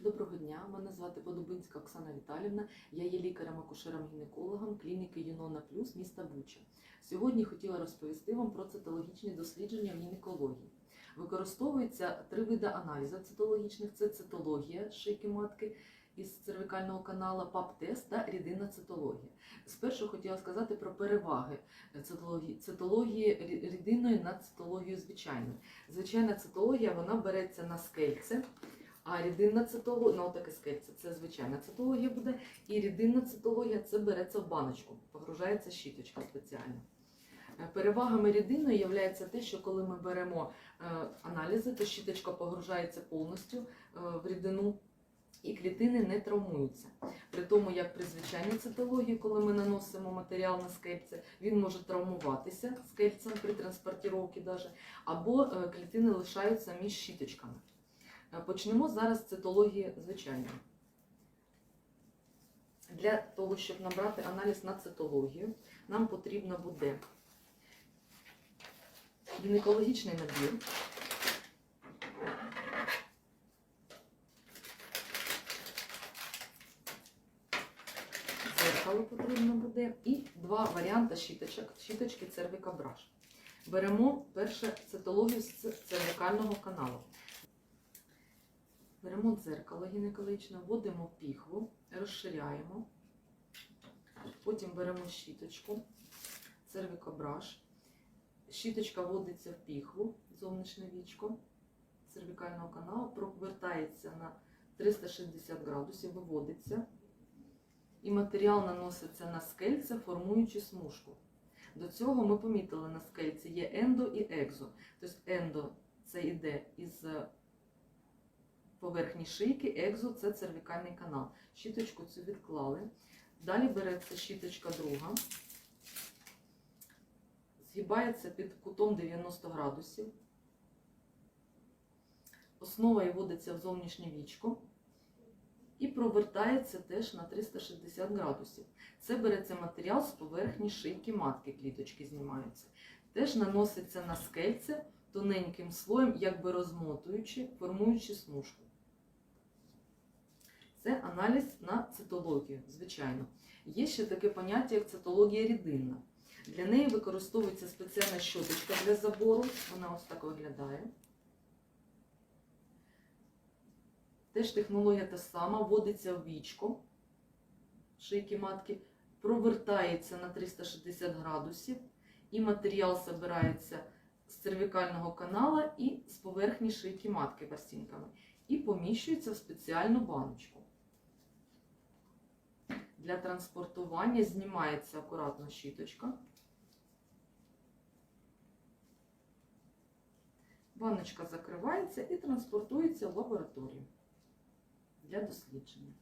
Доброго дня, мене звати Подобинська Оксана Віталівна. Я є лікарем-акушером-гінекологом клініки Юнона Плюс міста Буча. Сьогодні хотіла розповісти вам про цитологічні дослідження в гінекології. Використовуються три види аналізу цитологічних: це цитологія шийки матки із цервікального канала, ПАП-тест та рідинна цитологія. Спершу хотіла сказати про переваги цитології, цитології рі- рідинної над цитологією звичайною. Звичайна цитологія вона береться на скельце. А рідинна цитологія, ну таке скельце, це звичайна цитологія буде. І рідинна цитологія це береться в баночку, погружається щіточка спеціальна. Е, Перевагами рідинної є те, що коли ми беремо е, аналізи, то щіточка погружається повністю е, в рідину і клітини не травмуються. При тому, як при звичайній цитології, коли ми наносимо матеріал на скельце, він може травмуватися скельцем при транспортіровці або клітини лишаються між щіточками. Е, Почнемо зараз з цитології звичайної. Для того, щоб набрати аналіз на цитологію, нам потрібно буде гінекологічний набір. Дзеркало потрібно буде і два варіанти щіточок, щіточки цервікабраш. Беремо перше цитологію з цервікального каналу. Беремо дзеркало гінекологічне, вводимо піхву, розширяємо. Потім беремо щіточку, цервікобраш. Щіточка вводиться в піхву, зовнішнє вічко цервікального каналу, провертається на 360 градусів, виводиться. І матеріал наноситься на скельце, формуючи смужку. До цього ми помітили на скельці є ендо і екзо. Тобто ендо це йде із поверхні шийки, екзо це цервікальний канал. Щіточку цю відклали. Далі береться щіточка друга, згибається під кутом 90 градусів. Основа і вводиться в зовнішнє вічко і провертається теж на 360 градусів. Це береться матеріал з поверхні шийки матки, кліточки знімаються. Теж наноситься на скельце тоненьким слоєм, якби розмотуючи, формуючи смужку. Це аналіз на цитологію, звичайно. Є ще таке поняття, як цитологія рідинна. Для неї використовується спеціальна щоточка для забору. Вона ось так виглядає. Теж технологія та сама, вводиться в вічко шийки матки, провертається на 360 градусів, і матеріал збирається з цервікального канала і з поверхні шийки матки ворсинками, і поміщується в спеціальну баночку. Для транспортування знімається акуратно щіточка. Баночка закривається і транспортується в лабораторію для дослідження.